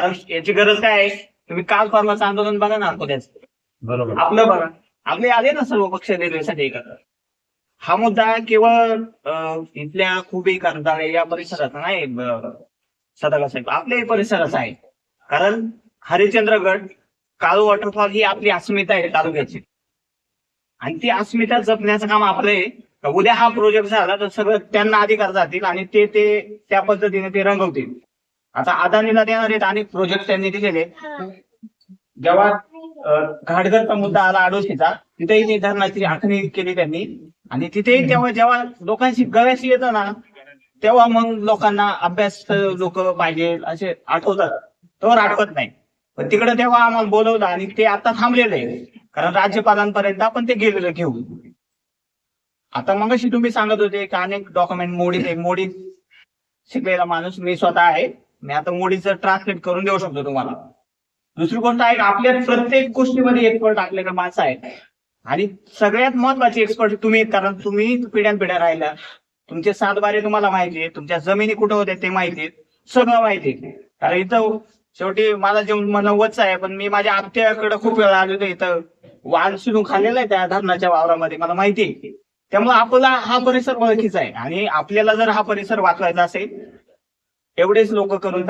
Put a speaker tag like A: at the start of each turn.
A: कारण याची गरज काय आहे? तुम्ही काल परवाचं आंदोलन बघा ना
B: बरोबर.
A: आपलं बघा. आपले आले ना सर्व पक्ष रेल्वेसाठी एकत्र. हा मुद्दा केवळ इथल्या खुबी करदाळे या परिसराचा नाही अं, सदागा साहेब आपल्याही परिसराचा आहे. कारण हरिश्चंद्रगड काळू वॉटरफॉल ही आपली अस्मिता आहे तालुक्याची. आणि ती अस्मिता जपण्याचं काम आपलं आहे. उद्या हा प्रोजेक्ट झाला तर सगळं त्यांना अधिकार जातील आणि ते ते त्या पद्धतीने ते रंगवतील. आता अदानीला देणार आहेत अनेक प्रोजेक्ट त्यांनी दिलेले. जेव्हा घाटघरचा मुद्दा आला आडोशीचा तिथेही ते धरणाची आखणी केली त्यांनी. आणि तिथेही तेव्हा जेव्हा लोकांशी गळ्याशी येतं ना तेव्हा मग लोकांना अभ्यास लोक पाहिजे असे आठवतात. तर आठवत नाही. पण तिकडे तेव्हा आम्हाला बोलवलं आणि ते आता थांबलेलं आहे कारण राज्यपालांपर्यंत आपण ते गेलेलं घेऊन. आता मग तुम्ही सांगत होते की अनेक डॉक्युमेंट मोडीत आहे मोडीत शिकलेला माणूस मी स्वतः आहे. मी आता मोडीचं ट्रान्सलेट करून देऊ शकतो तुम्हाला. दुसरी गोष्ट आहे आपल्या प्रत्येक गोष्टीमध्ये एक्सपर्ट टाकलेला माणसं आहे. आणि सगळ्यात महत्वाची एक्सपर्ट तुम्ही कारण तुम्ही पिढ्यान पिढ्या राहिल्या. तुमचे सातबारे तुम्हाला माहिती आहे तुमच्या जमिनी कुठं होत्या ते माहिती सगळं माहिती आहे. कारण इथं शेवटी माझा जेवण नव्वदचा आहे पण मी माझ्या आत्याकडे खूप वेळा आलेलो इथं वाल शिरून खाल्लेला आहे त्या धरणाच्या वावरामध्ये मला माहिती आहे. त्यामुळे आपला हा परिसर ओळखीचा आहे. आणि आपल्याला जर हा परिसर वाचवायचा असेल एवढेच लोक करून